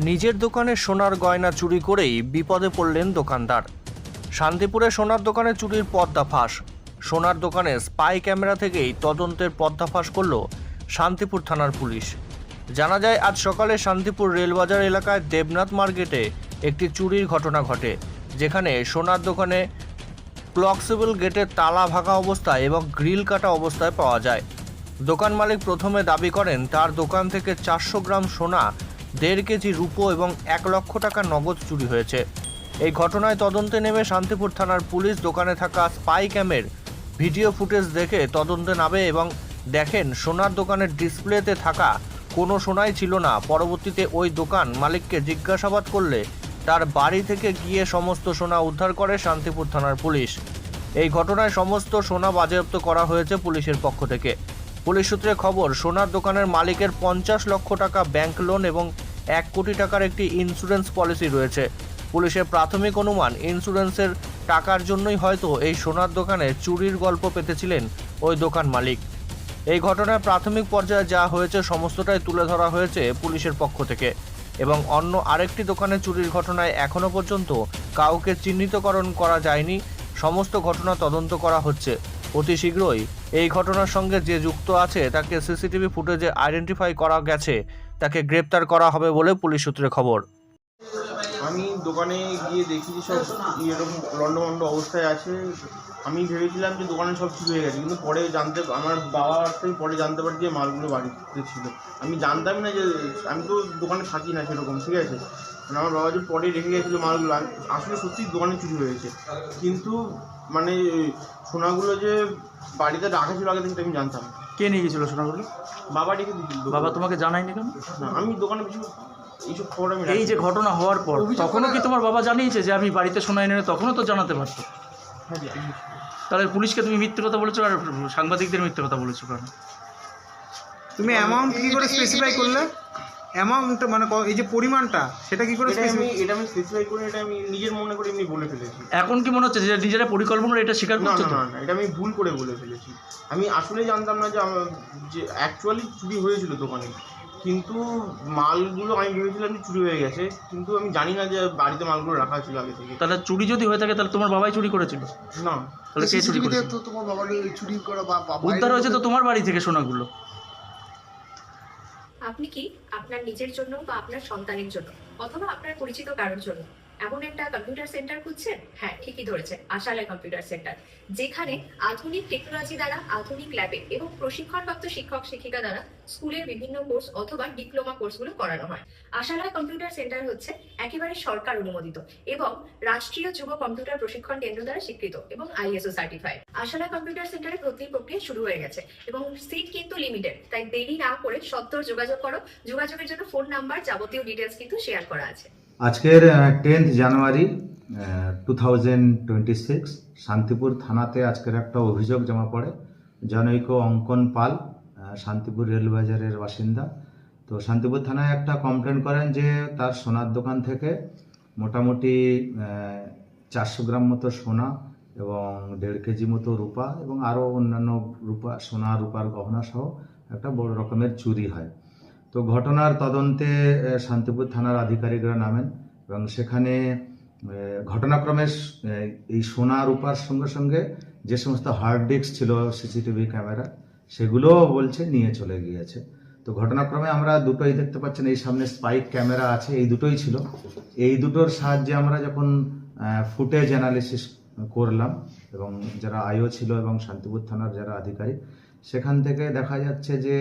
নিজের দোকানে সোনার গয়না চুরি করেই বিপদে পড়লেন দোকানদার। শান্তিপুরে সোনার দোকানে চুরির পর্দাফাঁস সোনার দোকানে স্পাই ক্যামেরা থেকেই তদন্তের পর্দাফাঁস করল শান্তিপুর থানার পুলিশ। জানা যায়, আজ সকালে শান্তিপুর রেলবাজার এলাকায় দেবনাথ মার্কেটে একটি চুরির ঘটনা ঘটে, যেখানে সোনার দোকানে ক্লকসেবল গেটের তালা ভাঙা অবস্থায় এবং গ্রিল কাটা অবস্থায় পাওয়া যায়। দোকান মালিক প্রথমে দাবি করেন, তার দোকান থেকে চারশো গ্রাম সোনা দেড় কেজি রূপো এবং এক লক্ষ টাকা নগদ চুরি হয়েছে। এই ঘটনায় তদন্তে নেমে শান্তিপুর থানার পুলিশ দোকানে থাকা স্পাই ক্যামের ভিডিও ফুটেজ দেখে তদন্তে নামে এবং দেখেন, সোনার দোকানের ডিসপ্লেতে থাকা কোনো সোনাই ছিল না। পরবর্তীতে ওই দোকান মালিককে জিজ্ঞাসাবাদ করলে তার বাড়ি থেকে গিয়ে সমস্ত সোনা উদ্ধার করে শান্তিপুর থানার পুলিশ। এই ঘটনায় সমস্ত সোনা বাজেয়াপ্ত করা হয়েছে পুলিশের পক্ষ থেকে। পুলিশ সূত্রে খবর, সোনার দোকানের মালিকের পঞ্চাশ লক্ষ টাকা ব্যাংক লোন এবং এক কোটি টাকার একটি ইন্স্যুরেন্স পলিসি রয়েছে। পুলিশের প্রাথমিক অনুমান ইন্স্যুরেন্সের টাকার জন্যই হয়তো এই সোনার দোকানে চুরির গল্প পেতেছিলেন ওই দোকান মালিক। এই ঘটনার প্রাথমিক পর্যায়ে যা হয়েছে সমস্তটাই তুলে ধরা হয়েছে পুলিশের পক্ষ থেকে। এবং অন্য আরেকটি দোকানে চুরির ঘটনায় এখনও পর্যন্ত কাউকে চিহ্নিতকরণ করা যায়নি। সমস্ত ঘটনা তদন্ত করা হচ্ছে। অতি শীঘ্রই এই ঘটনার সঙ্গে যে যুক্ত আছে তাকে সিসিটিভি ফুটেজে আইডেন্টিফাই করা গেছে। তাকে গ্রেপ্তার করা হবে বলে পুলিশ সূত্রে খবর। আমি দোকানে গিয়ে দেখি যে সব এরকম লন্ডমন্ড অবস্থায় আছে। আমি ভেবেছিলাম যে দোকানে সব চুরি হয়ে গেছে, কিন্তু পরে জানতে আমার বাবার থেকে পরে জানতে পারি যে মালগুলো বাড়িতে ছিল। আমি জানতাম না যে, আমি তো দোকানে থাকি না সেরকম, ঠিক আছে? মানে আমার বাবা যে পরে রেখে গেছিল মালগুলো, আসলে সত্যি দোকানে চুরি হয়েছে। কিন্তু মানে সোনাগুলো যে বাড়িতে রাখা ছিল আগে থেকে আমি জানতাম। কে নিয়ে গেছিল সোনাগুলো? বাবা ডেকে দিয়েছিল বাবা তোমাকে জানায়নি কেন? না, আমি দোকানে কিছু এইসব খবর আমি এই যে ঘটনা হওয়ার পর তখনও কি তোমার বাবা জানিয়েছে যে আমি বাড়িতে সোনা এনে তখনও তো জানাতে পারতো? হ্যাঁ, তাহলে পুলিশকে তুমি মিথ্যে কথা বলেছ আর সাংবাদিকদের মিথ্যে কথা বলেছ কারণ তুমি অ্যামাউন্ট কি করে স্পেসিফাই করলে? অ্যামাউন্ট মানে এই যে পরিমাণটা সেটা কি করে এটা আমি এটা আমি স্পেসিফাই করে এটা আমি নিজের মনে করে এমনি বলে ফেলেছি। এখন কি মনে হচ্ছে যে নিজেরা পরিকল্পনা এটা স্বীকার করছ না না এটা আমি ভুল করে বলে ফেলেছি। আমি আসলে জানতাম না যে আমার যে অ্যাকচুয়ালি চুরি হয়েছিল দোকানে। কিন্তু মালগুলো আমি ভেবেছিলাম যে চুরি হয়ে গেছে। কিন্তু আমি জানি না যে বাড়িতে মালগুলো রাখা ছিল আগে থেকে। তাহলে চুরি যদি হয়ে থাকে তাহলে তোমার বাবাই চুরি করেছিল? না। তাহলে কে চুরি করেছিল? তো তোমার বাবার চুরি করা বা বা- উদ্ধার হয়েছে তো তোমার বাড়ি থেকে সোনাগুলো। আপনি কি আপনার নিজের জন্য বা আপনার সন্তানের জন্য অথবা আপনার পরিচিত কারোর জন্য? এমন একটা কম্পিউটার সেন্টার খুঁজছেন? হ্যাঁ ঠিকই ধরেছেন, আশালয় কম্পিউটার সেন্টার যেখানে আধুনিক টেকনোলজি দ্বারা, আধুনিক ল্যাবে এবং প্রশিক্ষণপ্রাপ্ত শিক্ষক, শিক্ষিকা দ্বারা স্কুলের বিভিন্ন কোর্স অথবা ডিপ্লোমা কোর্সগুলো করানো হয়। আশালয় কম্পিউটার সেন্টার হচ্ছে একেবারে সরকার অনুমোদিত এবং রাষ্ট্রীয় যুব কম্পিউটার প্রশিক্ষণ কেন্দ্র দ্বারা স্বীকৃত এবং আইএসও সার্টিফাইড আশালয় কম্পিউটার সেন্টারে ভর্তির প্রক্রিয়া শুরু হয়ে গেছে এবং সিট কিন্তু লিমিটেড তাই দেরি না করে সত্তর যোগাযোগ করো। যোগাযোগের জন্য ফোন নাম্বার যাবতীয় ডিটেলস কিন্তু শেয়ার করা আছে। আজকের tenth January two thousand twenty six Shantipur থানাতে আজকের একটা অভিযোগ জমা পড়ে। জনৈক অঙ্কন পাল শান্তিপুর রেলবাজারের বাসিন্দা। তো শান্তিপুর থানায় একটা কমপ্লেন করেন যে তার সোনার দোকান থেকে মোটামুটি চারশো গ্রাম মতো সোনা এবং দেড় কেজি মতো রূপা এবং আরও অন্যান্য রূপা, সোনা, রূপার গহনা সহ একটা বড় রকমের চুরি হয়। তো ঘটনার তদন্তে শান্তিপুর থানার আধিকারিকরা নামেন এবং সেখানে ঘটনাক্রমে এই সোনা, রূপার সঙ্গে সঙ্গে যে সমস্ত হার্ড ডিস্ক ছিল সিসিটিভি ক্যামেরা সেগুলোও বলছে নিয়ে চলে গিয়েছে। তো ঘটনাক্রমে আমরা দুটোই দেখতে পাচ্ছেন, এই সামনে স্পাইক ক্যামেরা আছে, এই দুটোই ছিল। এই দুটোর সাহায্যে আমরা যখন ফুটেজ অ্যানালিসিস করলাম এবং যারা আইও ছিল এবং শান্তিপুর থানার যারা আধিকারিক, সেখান থেকে দেখা যাচ্ছে যে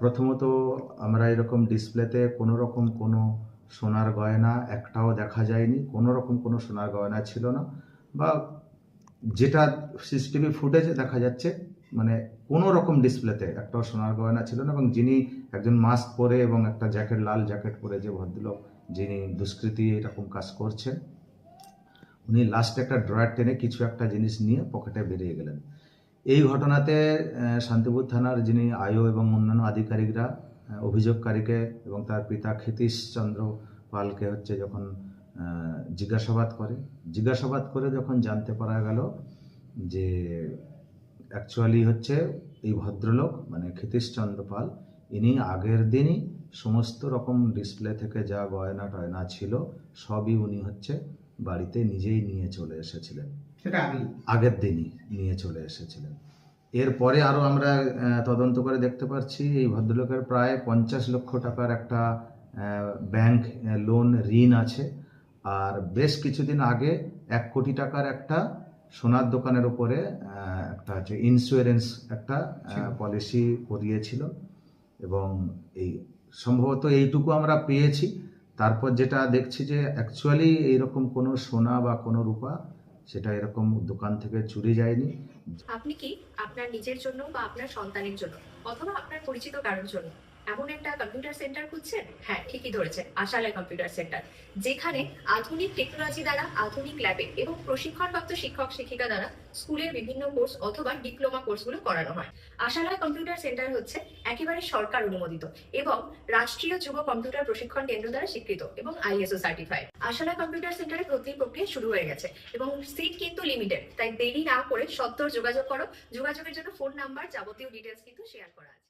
প্রথমত আমরা এরকম ডিসপ্লেতে কোনো রকম কোনো সোনার গয়না একটাও দেখা যায়নি, কোনো রকম কোনো সোনার গয়না ছিল না বা যেটা সিসিটিভি ফুটেজে দেখা যাচ্ছে মানে কোনো রকম ডিসপ্লেতে একটাও সোনার গয়না ছিল না এবং যিনি একজন মাস্ক পরে এবং একটা জ্যাকেট লাল জ্যাকেট পরে যে ভদ্রলোক যিনি দুষ্কৃতি এরকম কাজ করছেন, উনি লাস্টে একটা ড্রয়ার টেনে কিছু একটা জিনিস নিয়ে পকেটে বেরিয়ে গেলেন। এই ঘটনাতে শান্তিপুর থানার যিনি আয়ো এবং অন্যান্য আধিকারিকরা অভিযোগকারীকে এবং তার পিতা ক্ষিতীশ চন্দ্র পালকে হচ্ছে যখন জিজ্ঞাসাবাদ করে জিজ্ঞাসাবাদ করে যখন জানতে পারা গেল যে অ্যাকচুয়ালি হচ্ছে এই ভদ্রলোক মানে ক্ষিতীশ চন্দ্র পাল, ইনি আগের দিনই সমস্ত রকম ডিসপ্লে থেকে যা গয়না টয়না ছিল, সবই উনি হচ্ছে বাড়িতে নিজেই নিয়ে চলে এসেছিলেন। সেটা আগে আগের দিনই নিয়ে চলে এসেছিলেন। এরপরে আরও আমরা তদন্ত করে দেখতে পাচ্ছি এই ভদ্রলোকের প্রায় পঞ্চাশ লক্ষ টাকার একটা ব্যাংক লোন ঋণ আছে। আর বেশ কিছুদিন আগে এক কোটি টাকার একটা সোনার দোকানের উপরে একটা হচ্ছে ইন্স্যুরেন্স একটা পলিসি করিয়েছিল। এবং এই সম্ভবত এইটুকু আমরা পেয়েছি। তারপর যেটা দেখছি যে অ্যাকচুয়ালি এইরকম কোনো সোনা বা কোনো রূপা সেটা এরকম দোকান থেকে চুরি যায়নি। আপনি কি আপনার নিজের জন্য বা আপনার সন্তানের জন্য অথবা আপনার পরিচিত কারোর জন্য? এমন একটা কম্পিউটার সেন্টার খুঁজছেন? হ্যাঁ ঠিকই ধরেছেন, আশালয় কম্পিউটার সেন্টার যেখানে আধুনিক টেকনোলজি দ্বারা, আধুনিক ল্যাবে এবং প্রশিক্ষণপ্রাপ্ত শিক্ষক, শিক্ষিকা দ্বারা স্কুলের বিভিন্ন কোর্স অথবা ডিপ্লোমা কোর্সগুলো করানো হয়। আশালয় কম্পিউটার সেন্টার হচ্ছে একেবারে সরকার অনুমোদিত এবং রাষ্ট্রীয় যুব কম্পিউটার প্রশিক্ষণ কেন্দ্র দ্বারা স্বীকৃত এবং আইএসও সার্টিফাইড আশালয় কম্পিউটার সেন্টারে ভর্তির প্রক্রিয়া শুরু হয়ে গেছে এবং সিট কিন্তু লিমিটেড তাই দেরি না করে সত্তর যোগাযোগ করো। যোগাযোগের জন্য ফোন নাম্বার যাবতীয় ডিটেলস কিন্তু শেয়ার করা আছে।